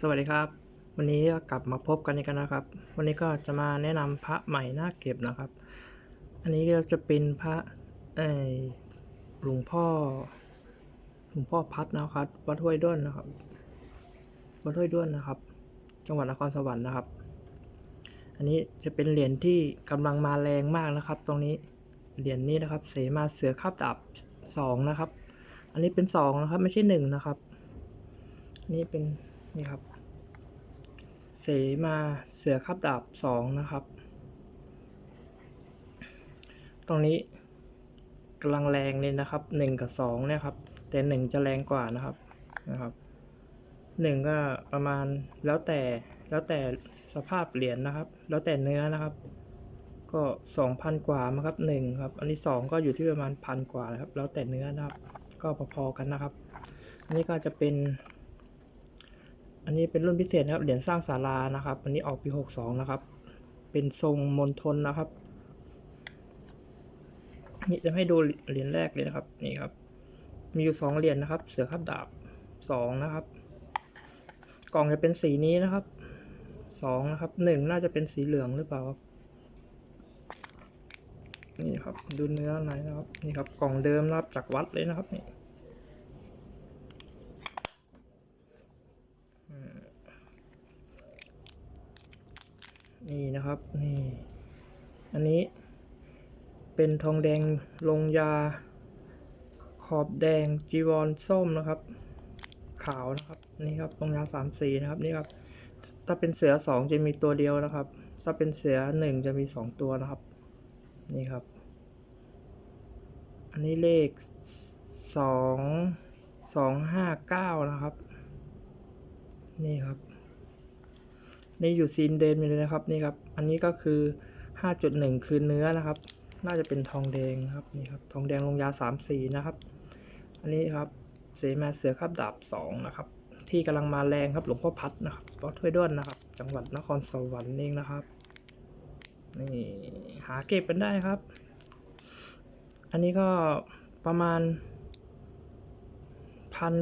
สวัสดีครับ วันนี้กลับมาพบกันอีกกันนะครับ วันนี้ก็จะมาแนะนำพระใหม่น่าเก็บนะครับ อันนี้ก็จะเป็นพระเอ่อหลวงพ่อหลวงพ่อพัดนะครับวัดห้วยด้วนนะครับวัดห้วยด้วนนะครับ จังหวัดนครสวรรค์นะครับ อันนี้จะเป็นเหรียญที่กำลังมาแรงมากนะครับ ตรงนี้เหรียญนี้นะครับ เสมาเสือคาบดาบสองนะครับ อันนี้เป็นสองนะครับไม่ใช่หนึ่งนะครับ นี่เป็น นี่ครับ เสมาเสือคับดาบสองนะครับ ตรงนี้กำลังแรงเลยนะครับหนึ่งกับสองเนี่ยครับ แต่หนึ่งจะแรงกว่านะครับนะครับหนึ่งก็ประมาณแล้วแต่แล้วแต่สภาพเหรียญนะครับ แล้วแต่เนื้อนะครับ ก็สองพันกว่ามั้งครับหนึ่งครับ อันนี้สองก็อยู่ที่ประมาณพันกว่านะครับ แล้วแต่เนื้อนะครับ ก็พอๆกันนะครับอันนี้ก็จะเป็น อันนี้เป็นรุ่นพิเศษนะครับ เหรียญสร้างศาลานะครับ อันนี้ออกปี 62 นะครับ เป็นทรงมณฑลนะครับ นี่จะให้ดูเหรียญแรกเลยนะครับ นี่ครับ มีอยู่สองเหรียญนะครับ เสือขับดาบสองนะครับ กล่องจะเป็นสีนี้นะครับสองนะครับหนึ่งน่าจะเป็นสีเหลืองหรือเปล่าครับนี่ครับ ดูเนื้อในนะครับ นี่ครับ กล่องเดิมนะครับจากวัดเลยนะครับนี่ นี่นะครับนี่อันนี้เป็นทองแดงลงยา ขอบแดงจีวรส้มนะครับ ขาวนะครับนี่ครับลงยาสามสีนะครับนี่ครับถ้าเป็นเสือสองจะมีตัวเดียวนะครับ ถ้าเป็นเสือหนึ่งจะมีสองตัวนะครับ นี่ครับ อันนี้เลขสองสองห้าเก้านะครับ นี่ครับ นี่อยู่ซีนเดนอยู่เลยนะครับนี่ครับ อันนี้ก็คือ 5.1 คือเนื้อนะครับ น่าจะเป็นทองแดงครับนี่ครับทองแดงลงยา3สีนะครับ อันนี้ครับเสมาเสือขับดาบ2นะครับที่กำลังมาแรงครับหลวงพ่อพัดนะครับวัดถ้วยด้วนนะครับ จังหวัดนครสวรรค์เองนะครับนี่หาเก็บกันได้ครับ อันนี้ก็ประมาณพัน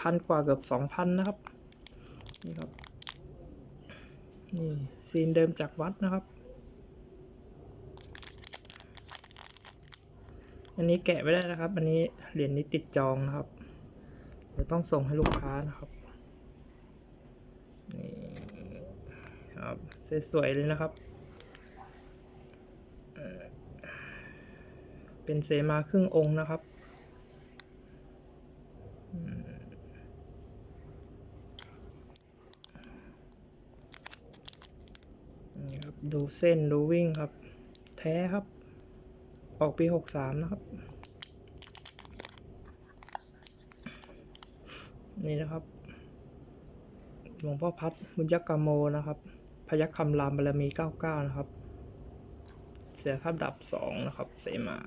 พันกว่าเกือบสองพันนะครับนี่ครับ นี่ซีนเดิมจากวัดนะครับ อันนี้แกะไม่ได้นะครับ อันนี้เหรียญนี้ติดจองนะครับ เดี๋ยวต้องส่งให้ลูกค้านะครับ นี่ครับสวยๆเลยนะครับ เป็นเสมาครึ่งองค์นะครับอืม นี่ครับดู เส้นดูวิ่งครับ แท้ครับ ออกปีหกสามนะครับ นี่นะครับ หลวงพ่อพัดบุญยกกามโมนะครับ พยัคฆ์คำรามบารมีเก้าเก้านะครับ เสือขับดับสองนะครับ เสมา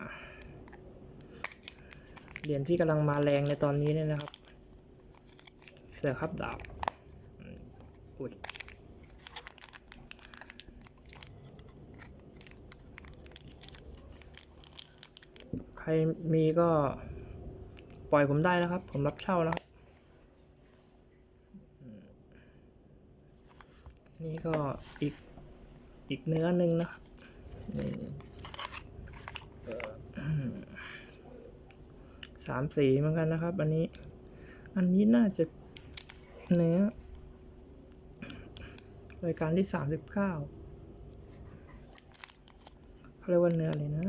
เหรียญที่กำลังมาแรงในตอนนี้เนี่ยนะครับ เสือขับดาบอุ้ย รมีก็ปล่อยผมได้นะครับ ผมรับเช่านะครับนี่ก็อีกอีกเนื้อหนึ่งนะนี่สามสีเหมือนกันนะครับ อันนี้ อันนี้น่าจะเนื้อรายการที่สามสิบเก้าเขาเรียกว่าเนื้ออะไรนะ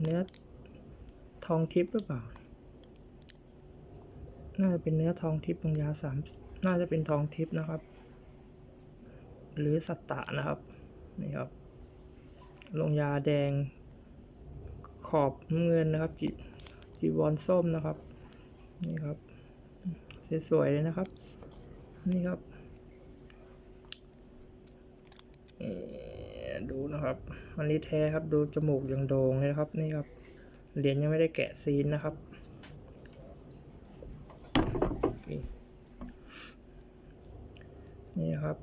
เนื้อทองทิพย์หรือเปล่า น่าจะเป็นเนื้อทองทิพย์ลงยาสามน่าจะเป็นทองทิพย์นะครับ หรือสัตตะนะครับ นี่ครับ ลงยาแดง ขอบเงินนะครับจีจีวรส้มนะครับ นี่ครับ สวยๆเลยนะครับ นี่ครับ ดูนะครับ อันนี้แท้ครับดูจมูกยังโด่งเลยครับนี่ครับเหรียญยังไม่ได้แกะซีนนะครับนี่นี่ครับ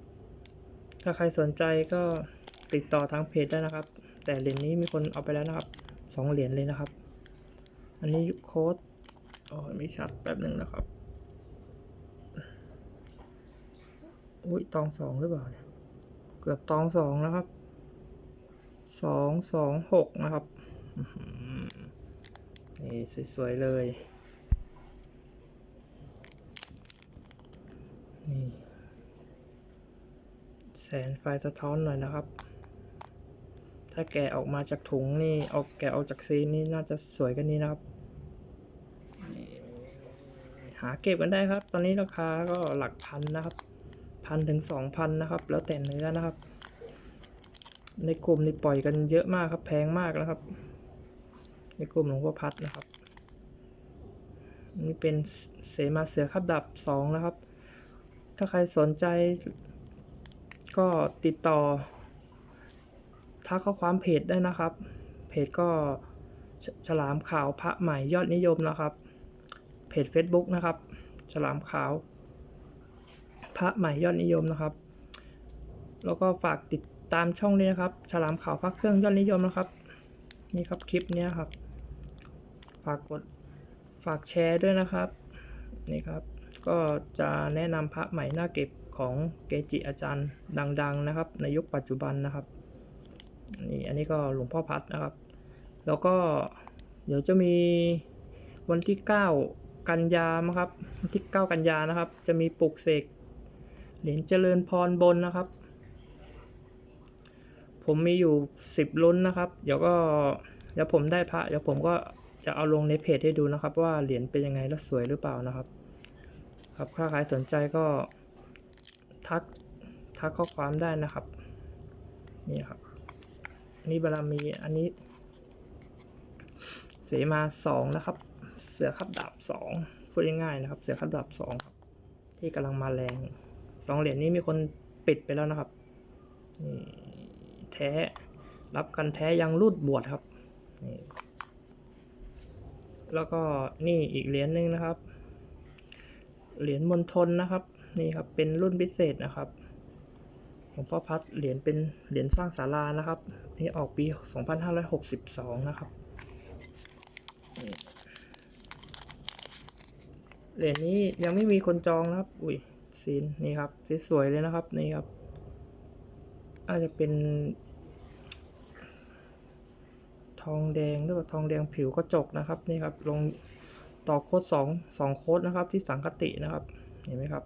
ถ้าใครสนใจก็ติดต่อทางเพจได้นะครับ แต่เหรียญนี้มีคนเอาไปแล้วนะครับสองเหรียญเลยนะครับ อันนี้โค้ดอ๋อไม่ชัดแป๊บหนึ่งนะครับอุ้ยตองสองหรือเปล่าเนี่ย เกือบตองสองนะครับ สองสองหกนะครับนี่สวยๆเลยนี่แสงไฟสะท้อนหน่อยนะครับ ถ้าแกะออกมาจากถุงนี่ออกแกะออกจากซีนนี่น่าจะสวยกันนี้นะครับ หาเก็บกันได้ครับ ตอนนี้ราคาก็หลักพันนะครับ พันถึงสองพันนะครับ แล้วแต่เนื้อนะครับ ในกลุ่มนี่ปล่อยกันเยอะมากครับ แพงมากนะครับ ในกลุ่มหลวงพ่อพัดนะครับ นี่เป็นเสมาเสือขับดับสองนะครับ ถ้าใครสนใจ ก็ติดต่อ ทักข้อความเพจได้นะครับ เพจก็ฉฉลามขาวพระใหม่ยอดนิยมนะครับ เพจ Facebook นะครับ ฉลามขาว พระใหม่ยอดนิยมนะครับ แล้วก็ฝากติด ตามช่องนี้นะครับ ฉลามขาวพระเครื่องยอดนิยมนะครับ นี่ครับคลิปนี้ครับ ฝากกดฝากแชร์ด้วยนะครับ นี่ครับ ก็จะแนะนำพระใหม่หน้าเก็บของเกจิอาจารย์ดัง ๆ นะครับ ในยุคปัจจุบันนะครับนี่อันนี้ก็หลวงพ่อพัดนะครับ แล้วก็เดี๋ยวจะมีวันที่ 9 กันยามั้งครับวันที่ 9 กันยานะครับ จะมีปลุกเสกเหรียญเจริญพรบนนะครับ ผมมีอยู่10ลุ้นนะครับ เดี๋ยวก็เดี๋ยวผมได้พระเดี๋ยวผมก็จะเอาลงในเพจให้ดูนะครับ ว่าเหรียญเป็นยังไงแล้วสวยหรือเปล่านะครับ ครับถ้าใครสนใจก็ทักทักข้อความได้นะครับ นี่ครับนนี้บารมีอันนี้ เสมาสองนะครับ เสือขับดาบสองพูดง่ายๆนะครับ เสือขับดาบสองครับ ที่กำลังมาแรงสองเหรียญนี้มีคนปิดไปแล้วนะครับนี่ แท้ รับกันแท้ยังรูดบวชครับนี่แล้วก็นี่อีกเหรียญหนึ่งนะครับ เหรียญมณฑลนะครับ นี่ครับเป็นรุ่นพิเศษนะครับหลวงพ่อพัดเหรียญเป็นเหรียญสร้างศาลานะครับ นี่ออกปี 2562 นะครับเหรียญนี้ยังไม่มีคนจองนะครับ อุ้ยซีนนี่ครับสวยๆเลยนะครับ นี่ครับ อาจจะเป็น ทองแดงหรือว่าทองแดงผิวกระจกนะครับ นี่ครับ ลงต่อโค้ดสองสองโค้ดนะครับ ที่สังคตินะครับ เห็นไหมครับ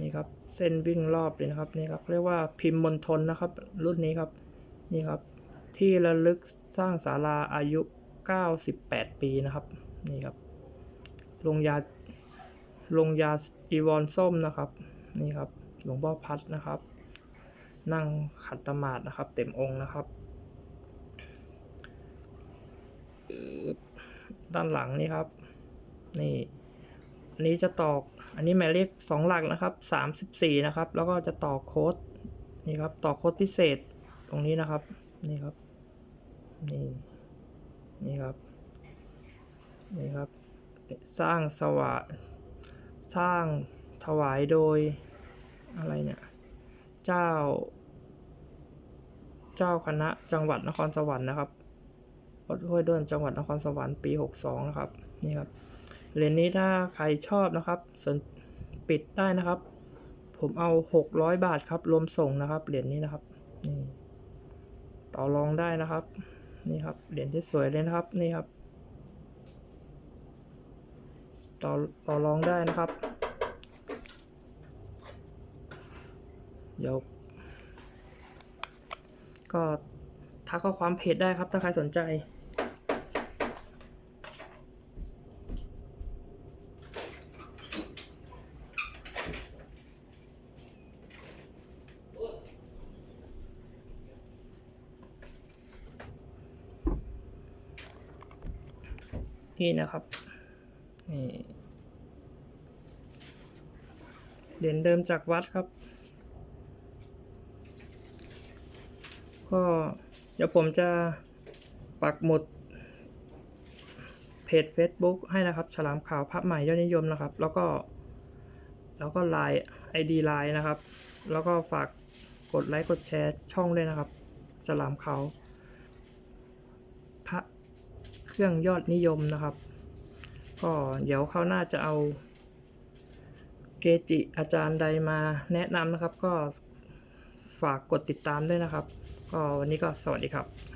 นี่ครับ เส้นวิ่งรอบเลยนะครับ นี่ครับ เรียกว่าพิมพ์มณฑลนะครับ รุ่นนี้ครับ นี่ครับ ที่ระลึกสร้างศาลาอายุ 98 ปีนะครับ นี่ครับ ลงยาลงยาอีวอนส้มนะครับ นี่ครับ หลวงพ่อพัดนะครับ นั่งขัดตมาดนะครับ เต็มองค์นะครับ ด้านหลังนี่ครับ นี่อันนี้จะตอก อันนี้หมายเลขสองหลักนะครับสามสิบสี่นะครับ แล้วก็จะต่อโค้ดนี่ครับต่อโค้ดพิเศษตรงนี้นะครับ นี่ครับ นี่ นี่ครับ นี่ครับ สร้างสวะสร้างถวายโดยอะไรเนี่ย เจ้า เจ้าคณะจังหวัดนครสวรรค์นะครับวัดห้วยด้วนจังหวัดนครสวรรค์ปี 62 นะครับ นี่ครับ เหรียญนี้ถ้าใครชอบนะครับสนปิดได้นะครับ ผมเอา 600 บาทครับ รวมส่งนะครับ เหรียญนี้นะครับ นี่ ต่อรองได้นะครับ นี่ครับ เหรียญที่สวยเลยนะครับ นี่ครับ ต่อต่อรองได้นะครับ เดี๋ยว ก็ทักข้อความเพจได้ครับ ถ้าใครสนใจ นี่นะครับ นี่เหรียญเดิมจากวัดครับ ก็เดี๋ยวผมจะปักหมุดเพจ Facebook ให้นะครับ ฉลามขาวพระใหม่ยอดนิยมนะครับ แล้วก็ แล้วก็ไลน์ ID ไลน์นะครับ แล้วก็ฝากกดไลค์กดแชร์ช่องด้วยนะครับ ฉลามขาวพระเครื่องยอดนิยมนะครับ ก็เดี๋ยวเขาหน่าจะเอาเกจิอาจารย์ใดมาแนะนำนะครับ ก็ ฝากกดติดตามด้วยนะครับ ก็วันนี้ก็สวัสดีครับ